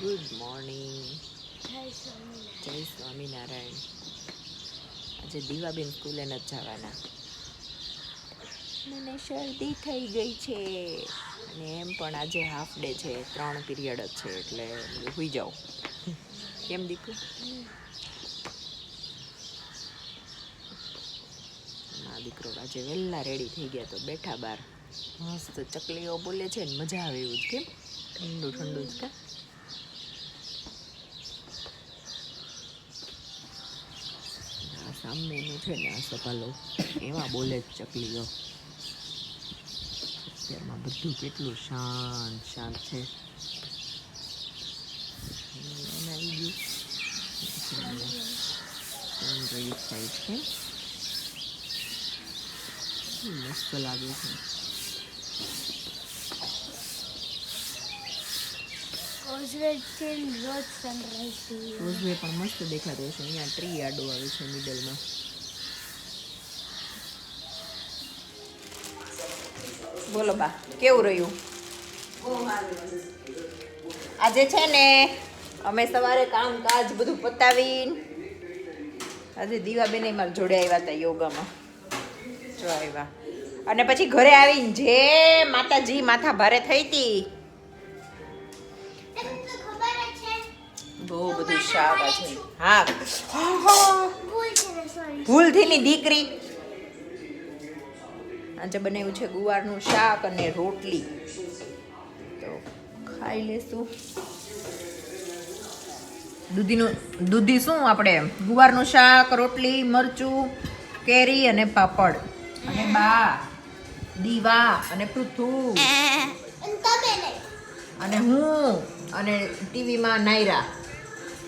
Good morning જય સ્વામિનારાયણ. આજે દીવાબેન સ્કૂલે નથી જવાના. મને શરદી થઈ ગઈ છે. અને એમ પણ આજે હાફ ડે છે ત્રણ પીરિયડ જ છે એટલે હોઈ જાઓ કેમ દીકુ ના દીકરો આજે વહેલા રેડી થઈ ગયા તો બેઠા બાર. મસ્ત ચકલીઓ બોલે છે ને મજા આવે એવું જ કેમ? ઠંડુ ઠંડુ જ કા આ સામેનું છે ને આ સપાલો, એવા બોલે જ ચકલીઓ. અત્યારમાં બધું કેટલું શાંત શાંત છે. આવી ગયું સાઈડ છે મસ્ત લાગે છે. રોઝવે પણ મસ્ત દેખાતો છે અહીંયા ટ્રી આડો આવે છે મિડલમાં બોલો બા, કેવું રહ્યું? આજે છે ને અમે સવારે કામ કાજ બધું પતાવીને, આજે દીવાબેન મારા જોડે આવ્યા હતા યોગામાં. જો આવ્યા અને પછી ઘરે આવીને જે માતાજી માથા ભારે થઈ હતી બહુ બધું શાક છે. હા. ભૂલથી ની દીકરી. આજે બનાવ્યું છે ગુવારનું શાક અને રોટલી. તો ખાઈ લેશું. દૂધીનું દૂધી શું આપણે? ગુવારનું શાક રોટલી મરચું કેરી અને પાપડ. અને બા દીવા અને પૃથુ અને હું અને ટીવીમાં નાયરા.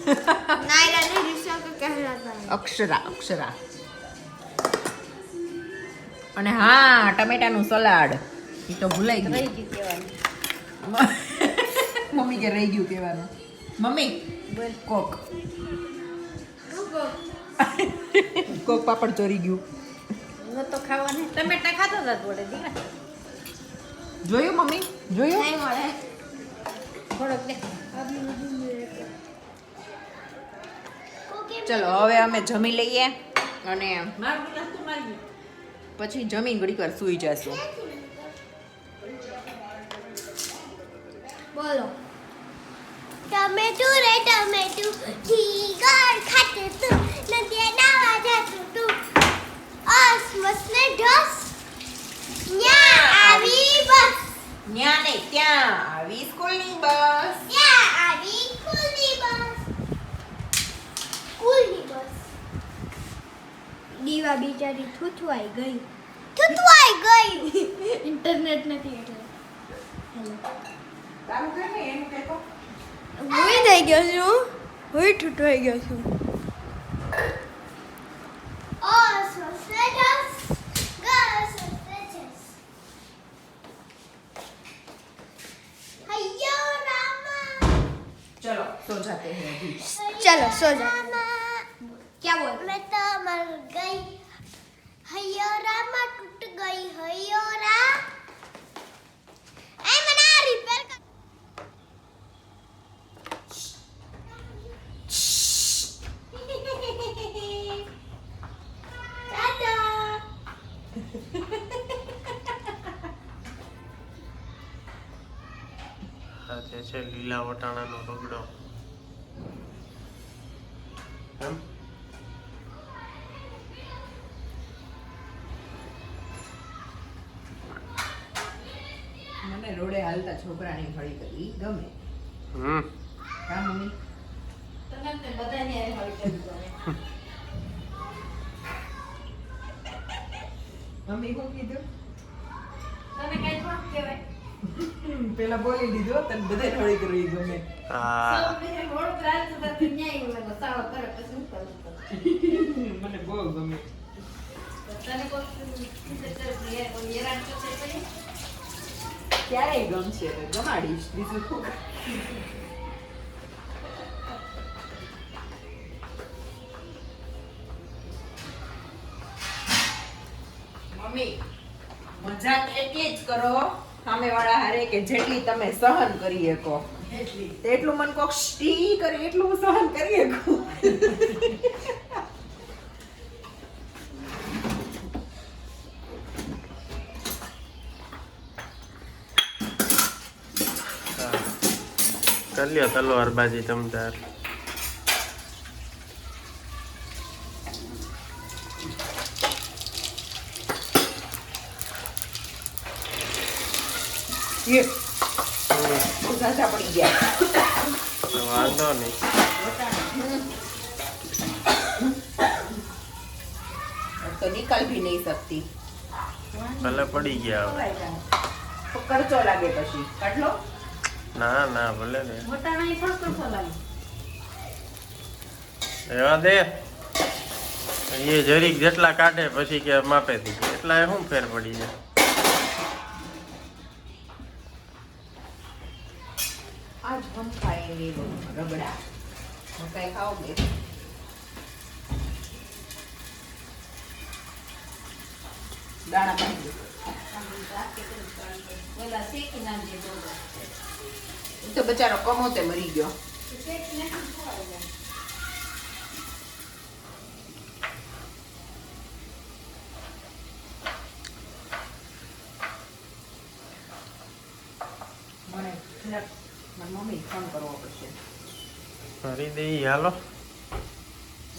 અક્ષરા અક્ષરા. અને હા ટમેટાનું સલાડ. એ તો ભૂલાઈ ગયું. મમ્મી કે રહી ગયું કહેવાનું. મમ્મી બોલ. કોક. કોક? પાપડ ચોરી ગયું. તો ખાવાની. ટમેટા ખાતો હતા થોડે જોયું મમ્મી? જોયું? થોડોક ચલો હવે અમે જમી લઈએ અને પછી જમીન ઘડી વાર સૂઈ જશું. બોલો. ટમેટું રે ટમેટું જીગર ખાતે તું નદીએ નાવા જાતું તું. અસ મસને ઢસ. ન્યા આવી બસ. ન્યા નહીં ત્યાં આવી સ્કૂલની બસ ત્યાં આવી કુલની બસ કુલની બસ દીવા બિચારી થૂથવાઈ ગઈ થૂથવાઈ ગઈ ઇન્ટરનેટ નથી એટલે હેલો તારું કે ને એનું કે તો હું થઈ ગયો છું હું ઠૂઠવાઈ ગયો છું ઓ સ્વસ્થ જસ ગસ સ્વસ્થ જસ હૈયો રામા चलो सो जाते हैं अभी चलो सो जाओ क्या बोल मैं तो मर गई हयो रामा टूट गई हयो रा ए मना रिपेयर कर टाटा આ જે છે લીલા વટાણાનો રગડો એમ મને છોકરાને હળી કરવી ગમે. હમ. કા મમ્મી? મમ્મી શું કીધું? પેલા બોલી દીધો તને બધા હળી કરી ગમે. હા. મને બહુ ગમે. ક્યારેય ગમશે? તો ગમાડીશ બીજું શું મમ્મી મજાક એટલી જ કરો સામેવાળા હારે કે જેટલી તમે સહન કરી શકો એટલું. મન કોક સ્ટી કરે એટલું સહન કરી શકું કરી લ્યો તલવાર બાજી તમ તાર એ બહુ ઝાઝા પડી ગયા તો વાંધો નહીં તો નિકાલ ભી નહીં શકતી ભલે પડી ગયા હવે કરચો લાગે પછી કાઢલો ના ના ભલે ને. રહેવા દે. એ જરીક જેટલા કાઢે પછી કે માપે થી. એટલા શું ફેર પડી જાય? આજ હમ ખાયેલી રબડા મકાઈ ખાઓ દાણા પાડી દો. પેલા શેકી નાખજે તો બચારો કમોતે મરી ગયો. મને જરાક મારી મમ્મી ફોન કરવો પડશે. ફરી દઈ હાલો.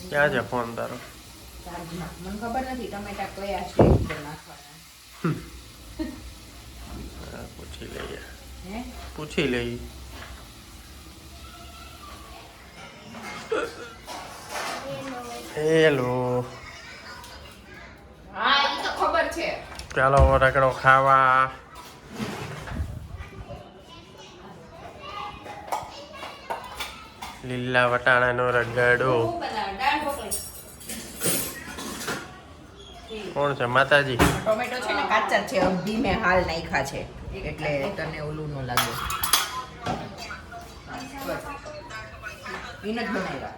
ક્યાં છે ફોન તારો? મને ખબર નથી ટમેટા કયા સ્ટેજ પર નાખવાના હા, પૂછી લઈએ હે પૂછી લઈ હેલો ચાલો રગડો ખાવા. લીલા વટાણાનો રગડો. કોણ છે? માતાજી. ટોમેટો છે ને કાચા છે અબધી મેં હાલ નાખ્યા છે. એટલે તને ઓલું ન લાગે. જ બનાવ્યા.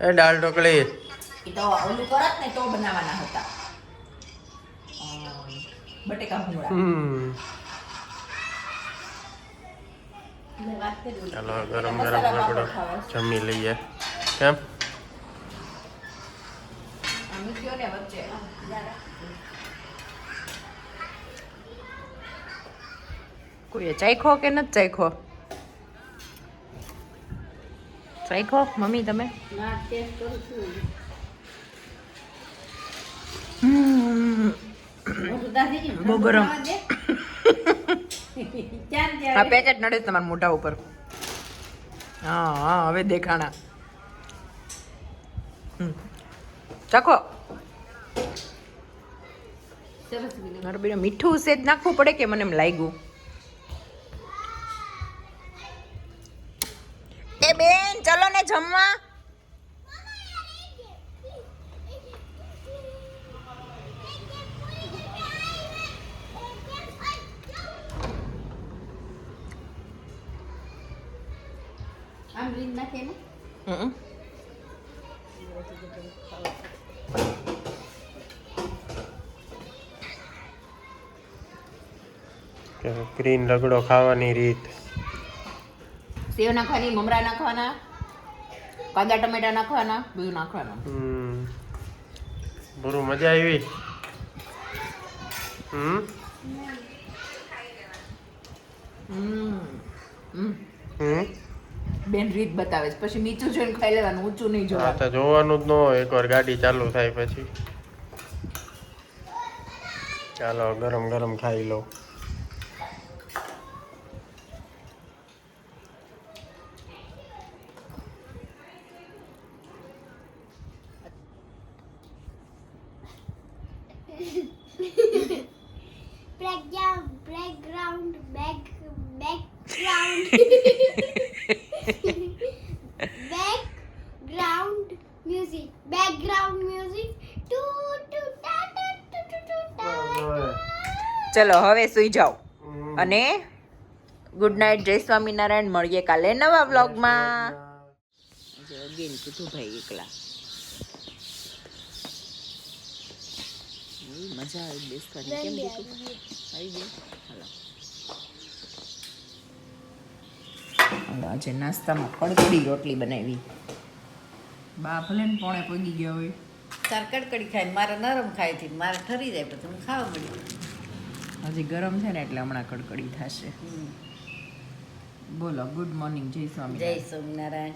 એ દાળ ઢોકળી. એ તો ઓલું કરત ને તો બનાવવાના હતા. બટેકા ભૂંગળા. હમ. ચાલો ગરમ ગરમ રગડો જમી લઈએ. કેમ? વચ્ચે. કોઈએ ચાખ્યો કે નથી ચાખ્યો ચાખ્યો મમ્મી તમે. બહુ ગરમ. આ પેકેટ નડે તમારા મોઢા ઉપર. હા હા હવે દેખાણા. ચાખો. મારે મીઠું સેજ નાખવું પડે કે મને એમ લાગ્યું એ બેન ચલો ને જમવા. ગ્રીન રગડો ખાવાની રીત. સેવ નાખવાની મમરા નાખવાના? કાંદા ટમેટા નાખવાના બધું નાખવાનું. હમ. બરું મજા આવી. હમ. હમ. બેન રીત બતાવે છે. પછી નીચું જોઈને ખાઈ લેવાનું ઊંચું નહીં જોવાનું. તો જોવાનું જ ન હોય. એકવાર ગાડી ચાલુ થાય પછી. ચાલો ગરમ ગરમ ખાઈ લો. ચલો હવે સુઈ જાઓ. અને ગુડ નાઇટ જય સ્વામિનારાયણ. મળીએ કાલે નવા વ્લોગમાં અગેન કીધું ભાઈ એકલા. મજા આવી બેસવાની. કેમ આવી ગઈ. હાલો. આજે નાસ્તામાં કડકડી રોટલી બનાવી. બા ભલે ને પોણે પગી ગયા હોય. તાર કડકડી ખાય મારે નરમ ખાયથી મારે ઠરી જાય પછી હું ખાવા મળ્યું હજી ગરમ છે ને એટલે હમણાં કડકડી થશે. બોલો ગુડ મોર્નિંગ જય સ્વામી જય સ્વામિનારાયણ.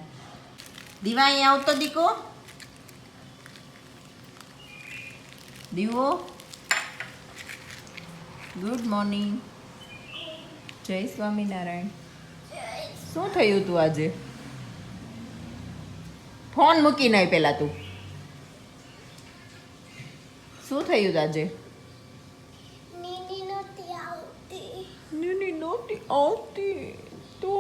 દીવા અહીંયા આવતો દીકો? દીવો? ગુડ મોર્નિંગ જય સ્વામિનારાયણ. શું થયું તું આજે? ફોન મૂકીને આવી પેલા તું. શું થયું આજે નીની નથી આવતી નીની નહોતી આવતી તો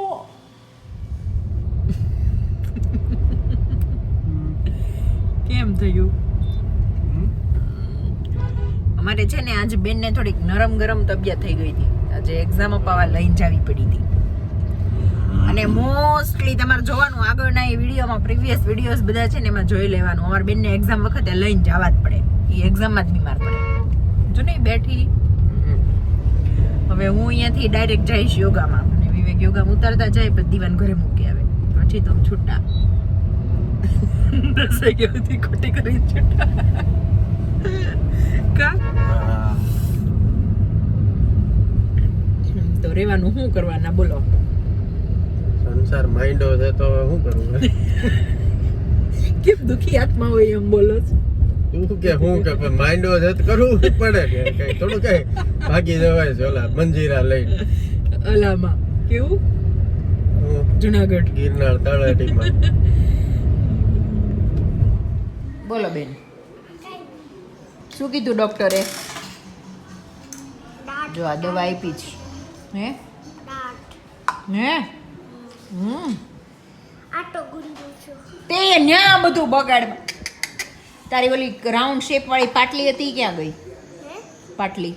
કેમ થયું? અમારે છે ને આજે બેનને થોડીક નરમ ગરમ તબિયત થઈ ગઈ હતી. આજે એક્ઝામ અપાવવા લઈને જાવી પડી હતી. અને મોસ્ટલી તમારે જોવાનું આગળના એ વિડીયોમાં પ્રીવિયસ વિડીયોઝ બધા છે ને એમાં જોઈ લેવાનું. અમારે બેનને એક્ઝામ વખતે લઈને જવા જ પડે. એ એક્ઝામમાં જ બીમાર પડે. જો નહીં બેઠી. હવે હું અહીંયાથી ડાયરેક્ટ જઈશ યોગામાં. અને વિવેક યોગામાં ઉતારતા જાય પછી દીવાન ઘરે મૂકી આવે. પછી તો છૂટા. દસ વાગ્યા સુધી ખોટી કરી છૂટા. કા? તો રહેવાનું શું કરવાના બોલો? સંસાર માંડ્યો છે તો શું કરવું? કેમ દુખી આત્મા હોય એમ બોલો છો? તું કે હું કે પણ માંડ્યો છે કરવું પડે? કે કઈ થોડું કઈ ભાગી જવાય છે ઓલા મંજીરા લઈને. અલામાં. કેવું? જુનાગઢ. ગિરનાર તળાટીમાં બોલો બેન. શું કીધું ડોક્ટરે? જો આ દવા આપી છે. હે? હે? હમ. આટો ગુંજુ છું. તે ન્યા બધું બગાડ તારી ઓલી રાઉન્ડ શેપ વાળી પાટલી હતી ક્યાં ગઈ? પાટલી.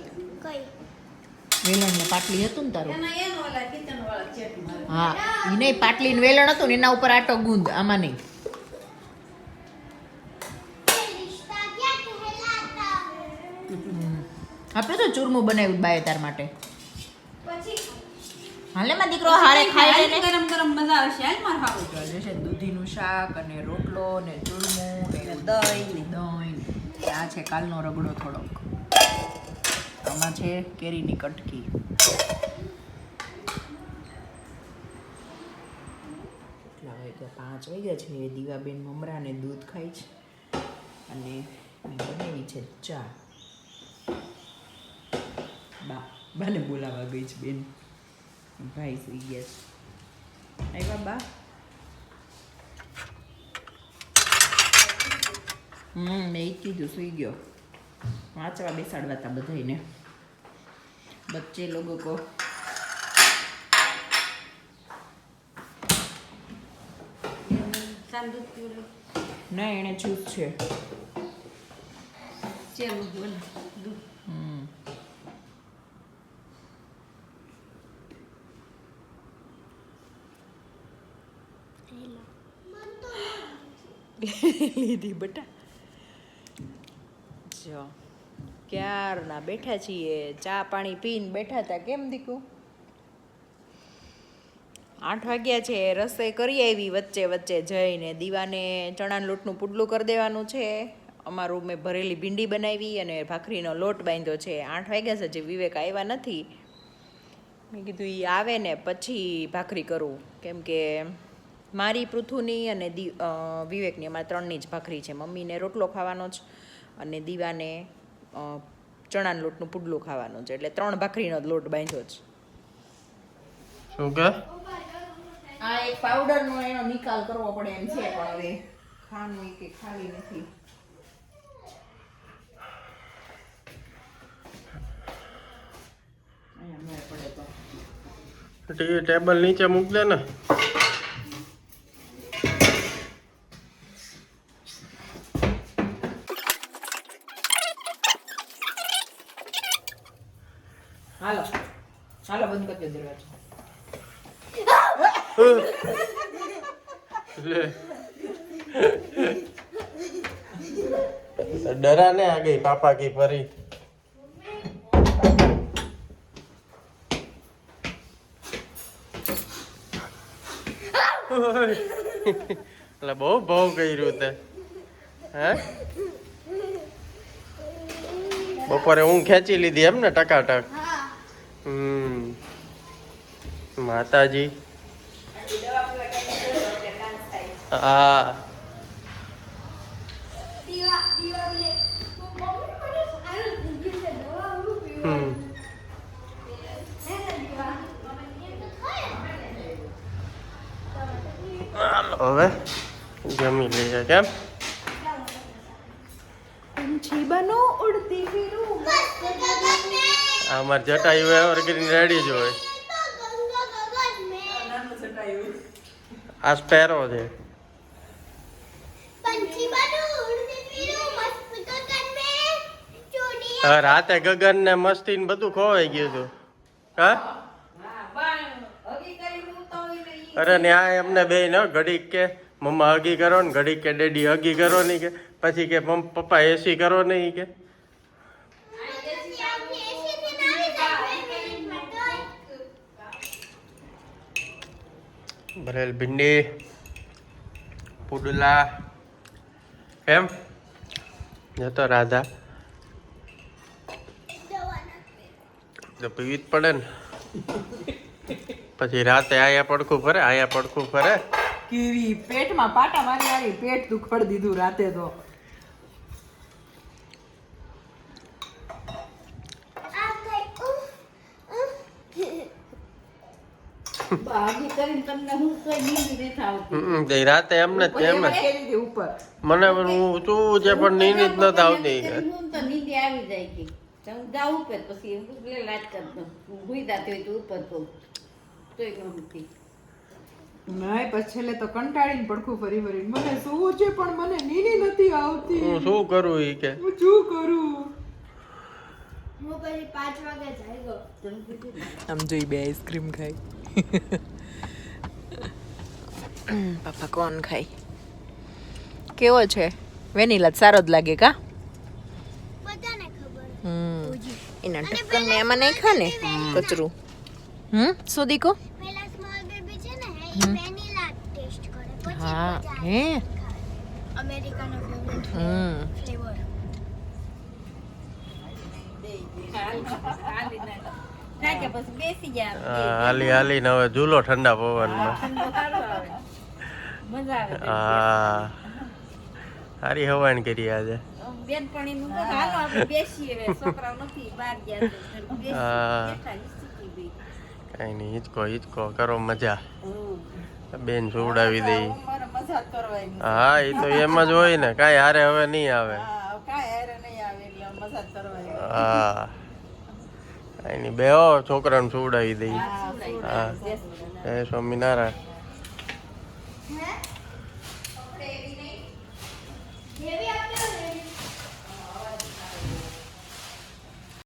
વેલણને પાટલી હતું ને તારું? હા એ નહીં પાટલી વેલણ હતું ને એના ઉપર આટો ગુંદ આમાં નહીં. આપણે તો ચૂરમું બનાવ્યું બાય તાર માટે. હાલે માં દીકરો હારે ખાય ગરમ ગરમ મજા આવશે. આજ માર ખાવું દૂધીનું શાક અને રોટલો ને ચૂરમું. દહીં. દહીં. આ છે કાલનો રગડો થોડોક. આમાં છે કેરીની કટકી. કેટલા તો પાંચ વાગ્યા છે. દીવાબેન મમરાને દૂધ ખાય છે. અને મેં બનાવી છે ચા. બા બાને બોલાવા ગઈ છે બેન. ભાઈ સુઈ ગયા છે. આવ્યા બા. હમ મેં એ કીધું સુઈ ગયો. વાંચવા બેસાડવા હતા બધાને બચ્ચે લોકો કો. ના એને જૂથ છે. હમ. લીધી બટા. જો ક્યારના બેઠા છીએ? ચા પાણી પીને બેઠા હતા કેમ દીકું? આઠ વાગ્યા છે, રસોઈ કરી આવી વચ્ચે વચ્ચે જઈને. દીવાને ચણાના લોટનું પુડલું કરી દેવાનું છે. અમારું મેં ભરેલી ભીંડી બનાવી અને ભાખરીનો લોટ બાંધ્યો છે. આઠ વાગ્યા છે, જે વિવેક આવ્યા નથી. મેં કીધું એ આવે ને પછી ભાખરી કરું. કેમ કે મારી પૃથુની અને દી વિવેકની અમારા ત્રણની જ ભાખરી છે. મમ્મીને રોટલો ખાવાનો જ અને દીવાને ચણાના લોટનું પુડલું ખાવાનું છે. એટલે ત્રણ ભાખરીનો જ લોટ બાંધ્યો છે. શું કે? આ એક પાવડરનો એનો નિકાલ કરવો પડે એમ છે પણ હવે ખાવાનું કે નથી. ટેબલ નીચે મૂક દે ને હાલો હાલો બંધ કરી દો દરવાજો લે ડરા ને આ ગઈ પાપા કી પરી એટલે બહુ ભાવ કર્યું તે. હે? બપોરે હું ખેંચી લીધી એમ ને ટકાટક? હમ. માતાજી. હા દીવા દીવા લે મમ્મી મને સારું થઈ ગયું છે દવા હું પીવું હમ હે ને દીવા એ તો થાય હાલો હવે જમી લઈએ કેમ અમારે જટાયુ એવરગ્રીન રેડી જોઈ આ સ્પેરો છે. રાતે ગગન ને મસ્તી ને બધું ખોવાઈ ગયું હતું. હા? અરે ન્યાય આ એમને બે ન, ઘડીક કે મમ્મા હગી કરો ને ઘડીક કે ડેડી હગી કરો નહીં કે, પછી કે મમ્મી, પપ્પા એસી કરો નહીં કે. ભરેલ ભીંડી, પુડલા, એમ? જતો રાધા. તો પીવી જ પડે ને. પછી રાતે આયા પડખું ફરે આયા પડખું ફરે. કેવી પેટમાં પાટા મારી મારી પેટ દુખડ દીધું રાતે તો. તે રાતે એમને તેમ જ. મને હું શું છે પણ નીંદ જ નથી આવતી. તો આવી જાય કે. જાઉં ઉપર પછી લાજ કરતો હું હુઈ જાતી હોય તો ઉપર તો. તોય ન નહીં પછી છેલ્લે તો કંટાળીને પડખું ફરી ફરી મને સૂવું છે પણ મને નીની નથી આવતી. હું શું કરું ઈ કે? હું શું કરું? હું પછી પાંચ વાગે જાગ્યો આમ જોઈ બે આઈસ્ક્રીમ ખાઈ. પાપા કોણ ખાય કેવો છે? વેનીલા સારો જ લાગે કા? બધાને ખબર. હમ. એના ને એમાં નહીં ખાને? કચરું. હમ? શું દીકો? પેલા સ્મોલ બેબી છે ને એ વેનીલા ટેસ્ટ કરે. પછી હા હે? અમેરિકાનો ફેવરેટ હમ. ફ્લેવર હાલી હાલી ને હવે ઝૂલો ઠંડા પવનમાં. હા સારી હવાણ કરી આજે. બેનપણીનું તો હાલો આપણે બેસીએ છોકરાઓ નથી બહાર ગયા છે. બેસીએ, હા. બેઠા ઈસુકી બી. કઈ નહીં હિચકો હિચકો કરો મજા. બેન સુવડાવી દઈ હા એ તો એમ જ હોય ને કાંઈ હારે હવે નહીં આવે. હા કાંઈ બે નહીં બેહો છોકરાને સુવડાવી દઈ હા, હા. જય સ્વામિનારાયણ. હે?